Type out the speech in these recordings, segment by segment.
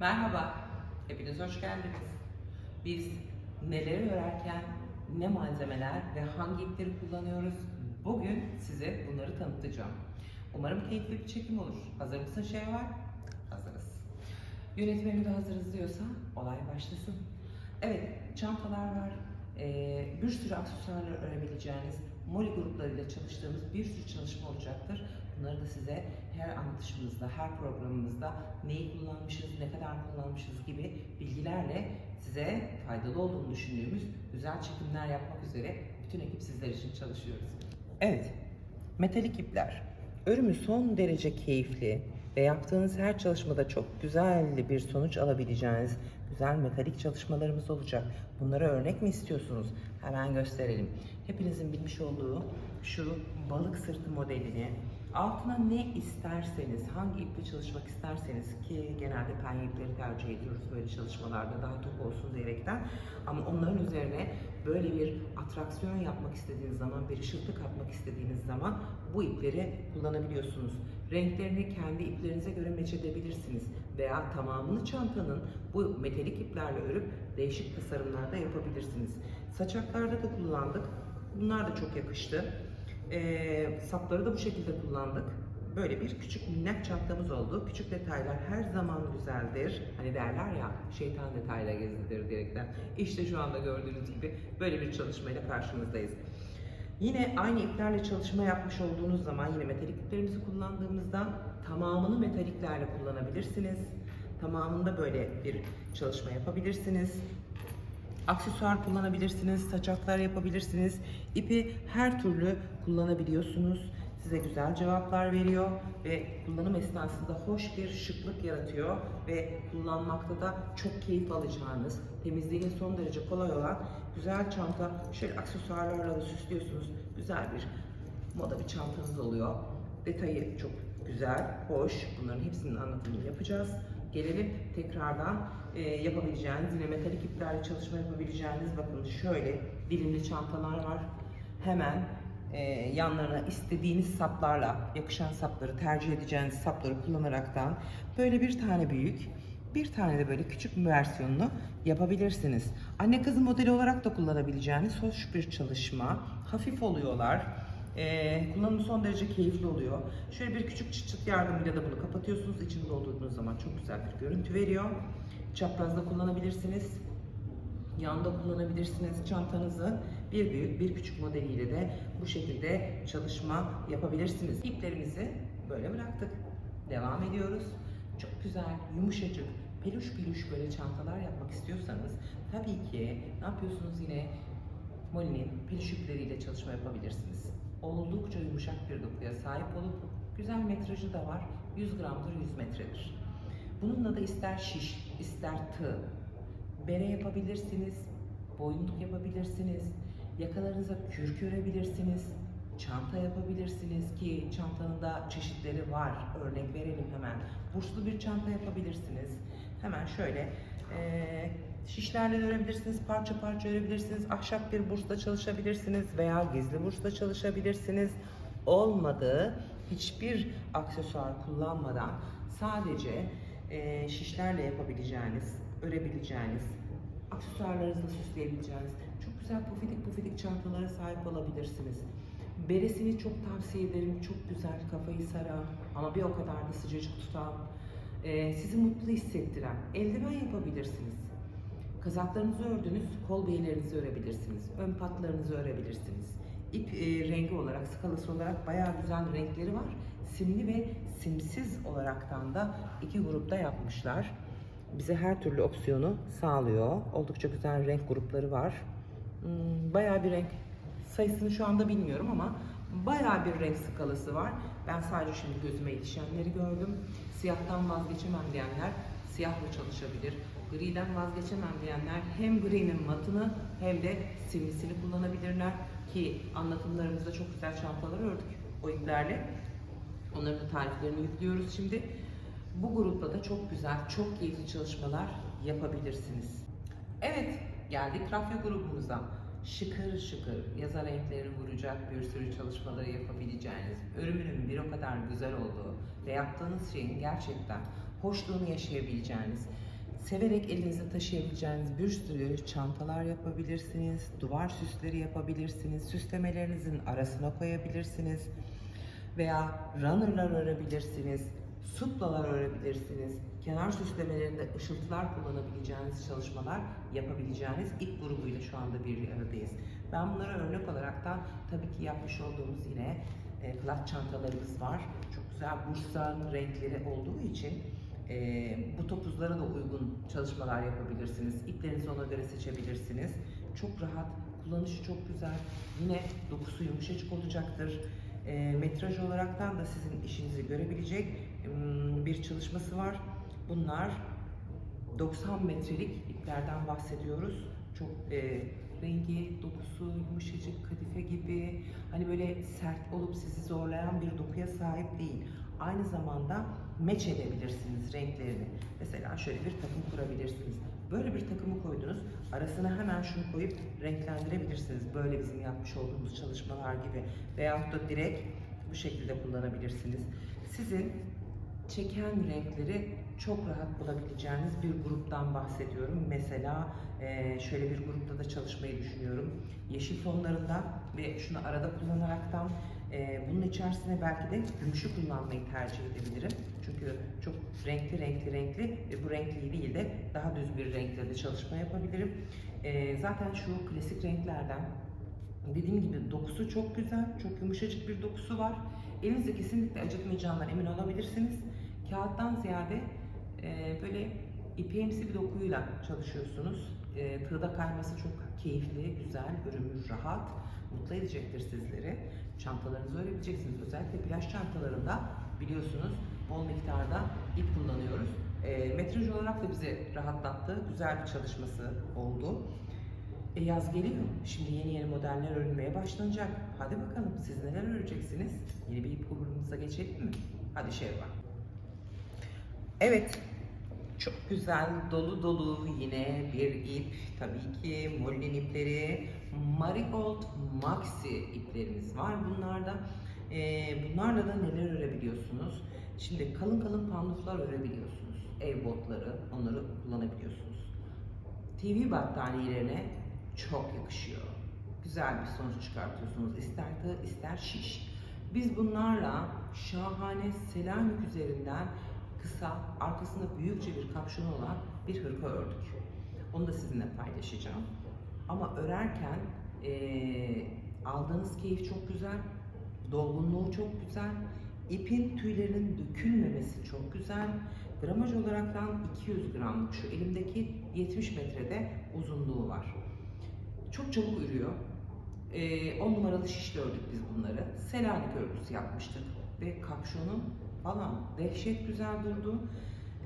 Merhaba, hepiniz hoş geldiniz. Biz neleri örerken ne malzemeler ve hangi ipleri kullanıyoruz? Bugün size bunları tanıtacağım. Umarım keyifli bir çekim olur. Hazır mısın Şevval? Hazırız. Yönetmeni de hazırız diyorsa olay başlasın. Evet, çantalar var. Ee, bir sürü aksesuarlar örebileceğiniz, Moli gruplarıyla çalıştığımız bir sürü çalışma olacaktır. Bunları da size her anlatışımızda, her programımızda neyi kullanmışız, ne kadar kullanmışız gibi bilgilerle size faydalı olduğunu düşündüğümüz güzel çekimler yapmak üzere bütün ekip sizler için çalışıyoruz. Evet, metalik ipler. Örümü son derece keyifli ve yaptığınız her çalışmada çok güzel bir sonuç alabileceğiniz güzel metalik çalışmalarımız olacak. Bunlara örnek mi istiyorsunuz? Hemen gösterelim. Hepinizin bilmiş olduğu şu balık sırtı modelini altına ne isterseniz, hangi iple çalışmak isterseniz ki genelde penye ipleri tercih ediyoruz böyle çalışmalarda daha tok olsun diyerekten ama onların üzerine böyle bir atraksiyon yapmak istediğiniz zaman, bir ışıltı katmak istediğiniz zaman bu ipleri kullanabiliyorsunuz. Renklerini kendi iplerinize göre meç edebilirsiniz veya tamamını çantanın bu metalik iplerle örüp değişik tasarımlarda yapabilirsiniz. Saçaklarda da kullandık. Bunlar da çok yakıştı. Ee, sapları da bu şekilde kullandık. Böyle bir küçük minnak çantamız oldu. Küçük detaylar her zaman güzeldir. Hani derler ya şeytan detayla gezilir diyerekten. İşte şu anda gördüğünüz gibi böyle bir çalışmayla karşınızdayız. Yine aynı iplerle çalışma yapmış olduğunuz zaman yine metalik iplerimizi kullandığımızda tamamını metaliklerle kullanabilirsiniz. Tamamında böyle bir çalışma yapabilirsiniz. Aksesuar kullanabilirsiniz, saçaklar yapabilirsiniz. İpi her türlü kullanabiliyorsunuz. Size güzel cevaplar veriyor ve kullanım esnasında hoş bir şıklık yaratıyor ve kullanmakta da çok keyif alacağınız, temizliği son derece kolay olan güzel çanta. Şöyle aksesuarlarla da süslüyorsunuz. Güzel bir moda bir çantanız oluyor. Detayı çok güzel, hoş. Bunların hepsinin anlatımını yapacağız. Gelelim tekrardan e, yapabileceğiniz, yine metalik iplerle çalışma yapabileceğiniz bakın şöyle dilimli çantalar var. Hemen e, yanlarına istediğiniz saplarla, yakışan sapları, tercih edeceğiniz sapları kullanaraktan böyle bir tane büyük, bir tane de böyle küçük bir versiyonunu yapabilirsiniz. Anne kızı modeli olarak da kullanabileceğiniz hoş bir çalışma. Hafif oluyorlar. Ee, kullanımı son derece keyifli oluyor. Şöyle bir küçük çıt çıt yardımıyla da bunu kapatıyorsunuz. İçini doldurduğunuz zaman çok güzel bir görüntü veriyor. Çaprazda kullanabilirsiniz. Yanda kullanabilirsiniz çantanızı. Bir büyük bir küçük modeliyle de bu şekilde çalışma yapabilirsiniz. İplerimizi böyle bıraktık. Devam ediyoruz. Çok güzel, yumuşacık, peluş peluş böyle çantalar yapmak istiyorsanız tabii ki ne yapıyorsunuz yine Moli'nin peluş ipleriyle çalışma yapabilirsiniz. Oldukça yumuşak bir dokuya sahip olup güzel metrajı da var. 100 gramdır 100 metredir. Bununla da ister şiş, ister tığ, bere yapabilirsiniz, boyunluk yapabilirsiniz, yakalarınıza kürk örebilirsiniz, çanta yapabilirsiniz ki çantanın da çeşitleri var. Örnek verelim hemen. Burslu bir çanta yapabilirsiniz. Hemen şöyle eee, şişlerle örebilirsiniz, parça parça örebilirsiniz, ahşap bir bursla çalışabilirsiniz veya gizli bursla çalışabilirsiniz. Olmadı hiçbir aksesuar kullanmadan sadece eee, şişlerle yapabileceğiniz, örebileceğiniz, aksesuarlarınızla süsleyebileceğiniz çok güzel pufidik pufidik çantalara sahip olabilirsiniz. Beresini çok tavsiye ederim. Çok güzel, kafayı saran ama bir o kadar da sıcacık tutan, eee, sizi mutlu hissettiren eldiven yapabilirsiniz. Kazaklarınızı ördünüz, kol beylerinizi örebilirsiniz. Ön patlarınızı örebilirsiniz. İp e, rengi olarak, skalası olarak bayağı güzel renkleri var. Simli ve simsiz olaraktan da iki grupta yapmışlar. Bize her türlü opsiyonu sağlıyor. Oldukça güzel renk grupları var. Hmm, bayağı bir renk sayısını şu anda bilmiyorum ama bayağı bir renk skalası var. Ben sadece şimdi gözüme yetişenleri gördüm. Siyahtan vazgeçemem diyenler siyahla çalışabilir. Griden vazgeçemem diyenler hem gri'nin matını hem de simlisini kullanabilirler ki anlatımlarımızda çok güzel çantalar ördük o iplerle. Onların da tariflerini yüklüyoruz şimdi. Bu grupla da çok güzel, çok keyifli çalışmalar yapabilirsiniz. Evet, geldik rafya grubumuza. Şıkır şıkır, yaza renkleri vuracak bir sürü çalışmaları yapabileceğiniz, örümünün bir o kadar güzel olduğu ve yaptığınız şeyin gerçekten hoşluğunu yaşayabileceğiniz, severek elinizde taşıyabileceğiniz bir sürü çantalar yapabilirsiniz, duvar süsleri yapabilirsiniz, süslemelerinizin arasına koyabilirsiniz veya runnerlar örebilirsiniz, suplalar örebilirsiniz, kenar süslemelerinde ışıltılar kullanabileceğiniz çalışmalar yapabileceğiniz ilk grubuyla şu anda bir aradayız. Ben bunlara örnek olarak da tabii ki yapmış olduğumuz yine e, plat çantalarımız var. Çok güzel Bursa'nın renkleri olduğu için e, bu topuzlara da uygun çalışmalar yapabilirsiniz. İplerinizi ona göre seçebilirsiniz. Çok rahat, kullanışı çok güzel. Yine dokusu yumuşacık olacaktır. E, metraj olaraktan da sizin işinizi görebilecek mm, bir çalışması var. Bunlar 90 metrelik iplerden bahsediyoruz. Çok e, rengi, dokusu yumuşacık, kadife gibi hani böyle sert olup sizi zorlayan bir dokuya sahip değil. Aynı zamanda meç edebilirsiniz renklerini. Mesela şöyle bir takım kurabilirsiniz. Böyle bir takımı koydunuz. Arasına hemen şunu koyup renklendirebilirsiniz. Böyle bizim yapmış olduğumuz çalışmalar gibi. Veyahut da direkt bu şekilde kullanabilirsiniz. Sizin çeken renkleri çok rahat bulabileceğiniz bir gruptan bahsediyorum. Mesela eee, şöyle bir grupta da çalışmayı düşünüyorum. Yeşil tonlarında ve şunu arada kullanaraktan eee, bunun içerisine belki de gümüşü kullanmayı tercih edebilirim. Çünkü çok renkli renkli renkli ve bu renkli değil de daha düz bir renkle de çalışma yapabilirim. Eee, zaten şu klasik renklerden Dediğim gibi dokusu çok güzel, çok yumuşacık bir dokusu var. Elinizi kesinlikle acıtmayacağından emin olabilirsiniz. Kağıttan ziyade e, böyle ipeğimsi bir dokuyla çalışıyorsunuz. E, tığda kayması çok keyifli, güzel, örümü rahat, mutlu edecektir sizleri. Çantalarınızı örebileceksiniz. Özellikle plaj çantalarında biliyorsunuz bol miktarda ip kullanıyoruz. E, metraj olarak da bizi rahatlattı. Güzel bir çalışması oldu. E yaz geliyor. Şimdi yeni yeni modeller örülmeye başlanacak. Hadi bakalım siz neler öreceksiniz? Yeni bir ip grubumuza geçelim mi? Hadi Şevva. Evet. Çok güzel dolu dolu yine bir ip. Tabii ki Molin ipleri. Marigold Maxi iplerimiz var bunlarda. E, bunlarla da neler örebiliyorsunuz? Şimdi kalın kalın panduflar örebiliyorsunuz. Ev botları onları kullanabiliyorsunuz. TV battaniyelerine çok yakışıyor. Güzel bir sonuç çıkartıyorsunuz. İster tığ ister şiş. Biz bunlarla şahane Selanik üzerinden kısa, arkasında büyükçe bir kapşonu olan bir hırka ördük. Onu da sizinle paylaşacağım. Ama örerken eee, aldığınız keyif çok güzel, dolgunluğu çok güzel, ipin tüylerinin dökülmemesi çok güzel. Gramaj olaraktan 200 gramlık şu elimdeki 70 metrede uzunluğu var. Çok çabuk ürüyor. 10 numaralı şişle ördük biz bunları. Selanik örgüsü yapmıştık ve kapşonu falan dehşet güzel durdu.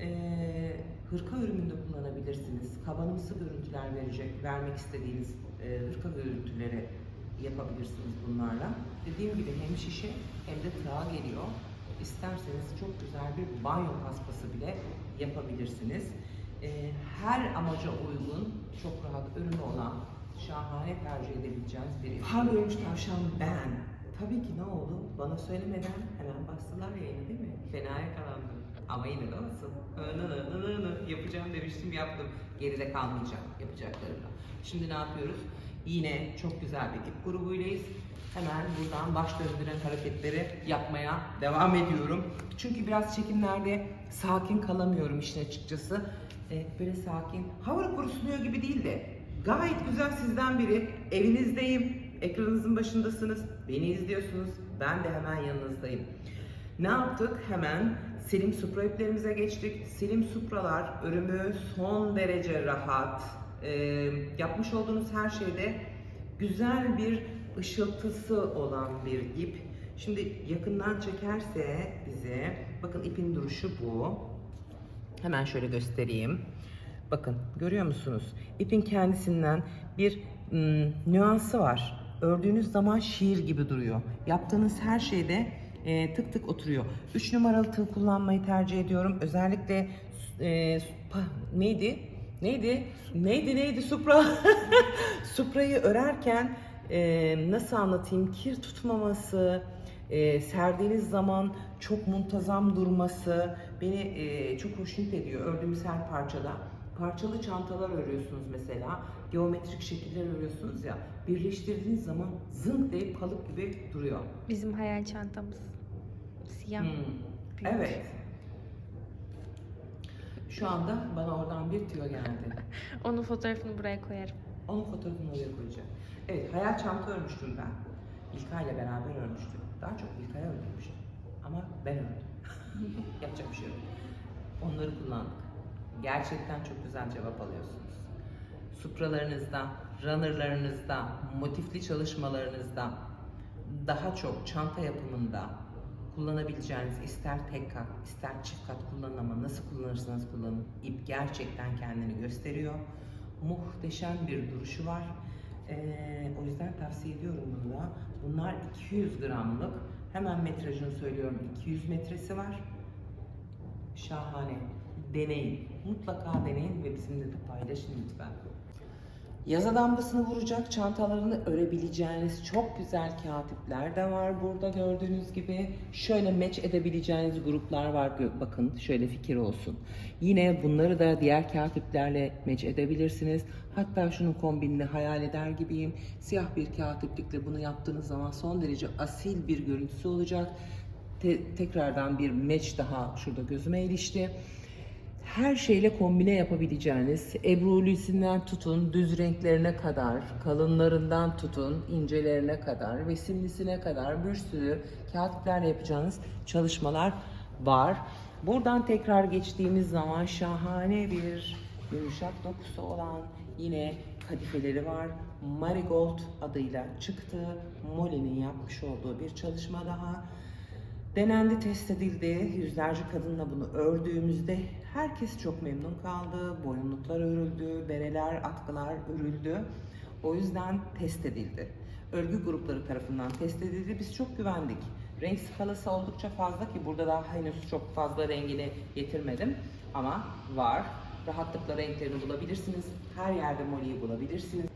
Ee, hırka örümünde kullanabilirsiniz. Kabanımsı görüntüler verecek, vermek istediğiniz e, hırka görüntüleri yapabilirsiniz bunlarla. Dediğim gibi hem şişe hem de tığa geliyor. İsterseniz çok güzel bir banyo paspası bile yapabilirsiniz. Ee, her amaca uygun, çok rahat ürünü olan, şahane tercih edebileceğiniz bir ürün. Parlıyormuş tavşan ben. Tabii ki ne oldu? Bana söylemeden hemen bastılar yayını değil mi? Fena yakalandım. Ama yine de olsun. Nı nı nı nı nı. Yapacağım demiştim yaptım. Geride kalmayacağım yapacaklarımla. Şimdi ne yapıyoruz? Yine çok güzel bir ip grubuylayız. Hemen buradan baş döndüren hareketleri yapmaya devam ediyorum. Çünkü biraz çekimlerde sakin kalamıyorum işin açıkçası. Evet, böyle sakin, hava kurusunuyor gibi değil de gayet güzel sizden biri. Evinizdeyim, ekranınızın başındasınız, beni izliyorsunuz. Ben de hemen yanınızdayım. Ne yaptık? Hemen Selim Supra iplerimize geçtik. Selim Supralar örümü son derece rahat. Ee, yapmış olduğunuz her şeyde güzel bir ışıltısı olan bir ip. Şimdi yakından çekerse bize, bakın ipin duruşu bu. Hemen şöyle göstereyim. Bakın görüyor musunuz? İpin kendisinden bir ım, nüansı var. Ördüğünüz zaman şiir gibi duruyor. Yaptığınız her şeyde e, tık tık oturuyor. 3 numaralı tığ kullanmayı tercih ediyorum. Özellikle e, neydi? Neydi? Neydi neydi Supra? Supra'yı örerken e, nasıl anlatayım? Kir tutmaması, e, serdiğiniz zaman çok muntazam durması beni e, çok hoşnut ediyor ördüğümüz her parçada. parçalı çantalar örüyorsunuz mesela. Geometrik şekiller örüyorsunuz ya. Birleştirdiğiniz zaman zınk diye kalıp gibi duruyor. Bizim hayal çantamız. Siyah. Hmm, büyük. Evet. Şu anda bana oradan bir tüyo geldi. Onun fotoğrafını buraya koyarım. Onun fotoğrafını oraya koyacağım. Evet, hayal çanta örmüştüm ben. İlka ile beraber örmüştüm. Daha çok İlkay'a örmüştüm. Ama ben ördüm. Yapacak bir şey yok. Onları kullandık. Gerçekten çok güzel cevap alıyorsunuz. Supralarınızda, runnerlarınızda, motifli çalışmalarınızda, daha çok çanta yapımında kullanabileceğiniz ister tek kat, ister çift kat kullanın ama nasıl kullanırsanız kullanın. ip gerçekten kendini gösteriyor. Muhteşem bir duruşu var. Ee, o yüzden tavsiye ediyorum bunu da. Bunlar 200 gramlık. Hemen metrajını söylüyorum. 200 metresi var. Şahane. Deneyin. Mutlaka deneyin ve bizimle de paylaşın lütfen. Yaza damgasını vuracak çantalarını örebileceğiniz çok güzel katipler de var burada gördüğünüz gibi. Şöyle meç edebileceğiniz gruplar var bakın şöyle fikir olsun. Yine bunları da diğer katiplerle meç edebilirsiniz. Hatta şunun kombinini hayal eder gibiyim. Siyah bir katiplikle bunu yaptığınız zaman son derece asil bir görüntüsü olacak. Te- tekrardan bir meç daha şurada gözüme ilişti her şeyle kombine yapabileceğiniz, ebrulisinden tutun, düz renklerine kadar, kalınlarından tutun, incelerine kadar, resimlisine kadar bir sürü kağıtlarla yapacağınız çalışmalar var. Buradan tekrar geçtiğimiz zaman şahane bir yumuşak dokusu olan yine kadifeleri var. Marigold adıyla çıktı. Molly'nin yapmış olduğu bir çalışma daha. Denendi, test edildi. Yüzlerce kadınla bunu ördüğümüzde herkes çok memnun kaldı. Boyunluklar örüldü, bereler, atkılar örüldü. O yüzden test edildi. Örgü grupları tarafından test edildi. Biz çok güvendik. Renk skalası oldukça fazla ki burada daha henüz çok fazla rengini getirmedim. Ama var. Rahatlıkla renklerini bulabilirsiniz. Her yerde Molly'yi bulabilirsiniz.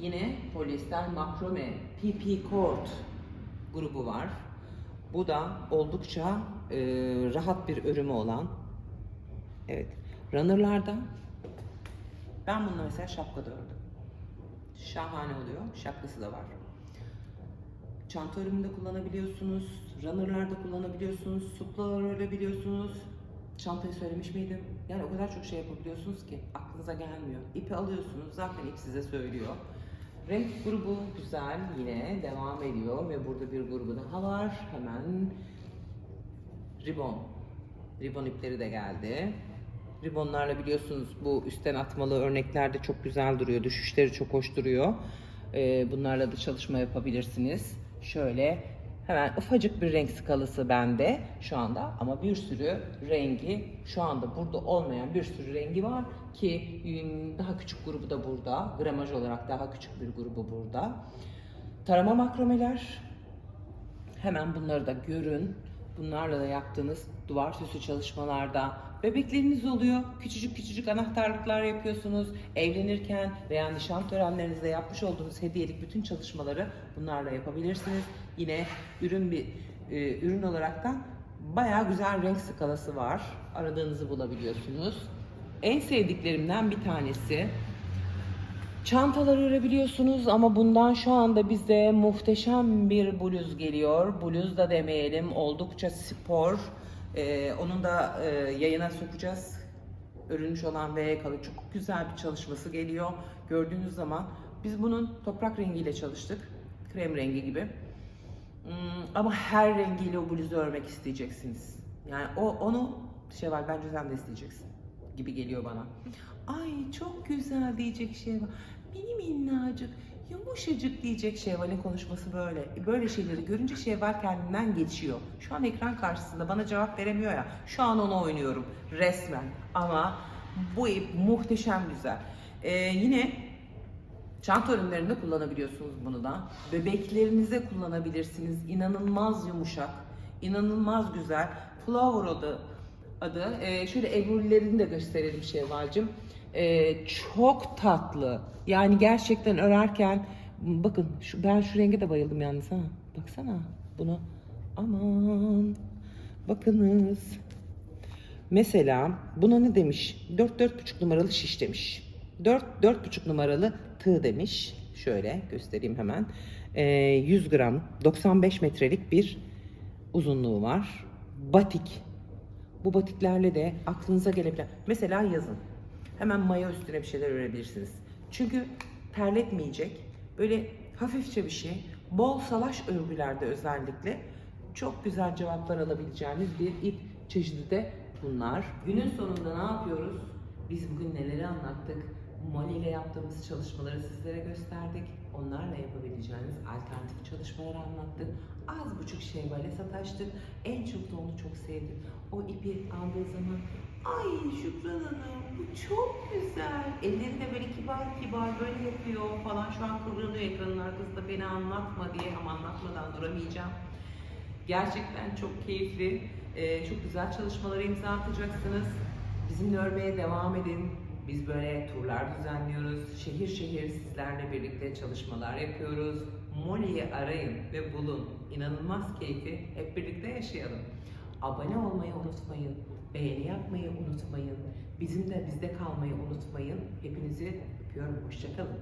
Yine polyester makrome PP Cord grubu var. Bu da oldukça e, rahat bir örümü olan. Evet. Runner'larda ben bununla mesela şapkada ördüm. Şahane oluyor. Şapkası da var. Çanta örümünde kullanabiliyorsunuz. Runner'larda kullanabiliyorsunuz. Suplalar örebiliyorsunuz. Çantayı söylemiş miydim? Yani o kadar çok şey yapabiliyorsunuz ki aklınıza gelmiyor. İpi alıyorsunuz. Zaten ip size söylüyor. Renk grubu güzel yine devam ediyor ve burada bir grubu daha var. Hemen ribon. Ribon ipleri de geldi. Ribonlarla biliyorsunuz bu üstten atmalı örneklerde çok güzel duruyor. Düşüşleri çok hoş duruyor. Ee, bunlarla da çalışma yapabilirsiniz. Şöyle hemen ufacık bir renk skalası bende şu anda ama bir sürü rengi şu anda burada olmayan bir sürü rengi var ki daha küçük grubu da burada. Gramaj olarak daha küçük bir grubu burada. Tarama makromeler Hemen bunları da görün. Bunlarla da yaptığınız duvar süsü çalışmalarda bebekleriniz oluyor. Küçücük küçücük anahtarlıklar yapıyorsunuz. Evlenirken veya nişan törenlerinizde yapmış olduğunuz hediyelik bütün çalışmaları bunlarla yapabilirsiniz. Yine ürün bir e, ürün olaraktan bayağı güzel renk skalası var. Aradığınızı bulabiliyorsunuz. En sevdiklerimden bir tanesi Çantalar örebiliyorsunuz ama bundan şu anda bize muhteşem bir bluz geliyor. Bluz da demeyelim oldukça spor. Ee, onun da e, yayına sokacağız. Örülmüş olan ve yakalı çok güzel bir çalışması geliyor. Gördüğünüz zaman biz bunun toprak rengiyle çalıştık. Krem rengi gibi. Hmm, ama her rengiyle o bluzu örmek isteyeceksiniz. Yani o onu var bence sen de isteyeceksin gibi geliyor bana. Ay çok güzel diyecek var. Mini minnacık, yumuşacık diyecek Şevval'in konuşması böyle. Böyle şeyleri görünce Şevval kendinden geçiyor. Şu an ekran karşısında bana cevap veremiyor ya. Şu an onu oynuyorum resmen. Ama bu ip muhteşem güzel. Ee, yine Çanta ürünlerinde kullanabiliyorsunuz bunu da. Bebeklerinize kullanabilirsiniz. İnanılmaz yumuşak, inanılmaz güzel. Flower adı. adı. Ee, şöyle ebrulilerini de gösterelim Şevval'cim. Ee, çok tatlı. Yani gerçekten örerken bakın şu, ben şu renge de bayıldım yalnız ha. Baksana bunu. Aman. Bakınız. Mesela buna ne demiş? 4-4,5 numaralı şiş demiş. 4-4,5 numaralı tığ demiş. Şöyle göstereyim hemen. Ee, 100 gram 95 metrelik bir uzunluğu var. Batik. Bu batiklerle de aklınıza gelebilen. Mesela yazın. Hemen maya üstüne bir şeyler örebilirsiniz. Çünkü terletmeyecek. Böyle hafifçe bir şey. Bol salaş örgülerde özellikle çok güzel cevaplar alabileceğiniz bir ip çeşidi de bunlar. Günün sonunda ne yapıyoruz? Biz bugün neleri anlattık? Moli ile yaptığımız çalışmaları sizlere gösterdik. Onlarla yapabileceğiniz alternatif çalışmaları anlattık. Az buçuk şevvale sataştık. En çok da onu çok sevdim. O ipi aldığı zaman ay Şükran Hanım bu çok güzel. Elleri de böyle kibar kibar böyle yapıyor falan. Şu an kıvranıyor ekranın arkasında beni anlatma diye ama anlatmadan duramayacağım. Gerçekten çok keyifli, e, çok güzel çalışmalara imza atacaksınız. Bizimle örmeye devam edin. Biz böyle turlar düzenliyoruz. Şehir şehir sizlerle birlikte çalışmalar yapıyoruz. Molly'yi arayın ve bulun. İnanılmaz keyfi hep birlikte yaşayalım. Abone olmayı unutmayın. Beğeni yapmayı unutmayın. Bizim de bizde kalmayı unutmayın. Hepinizi öpüyorum. Hoşçakalın.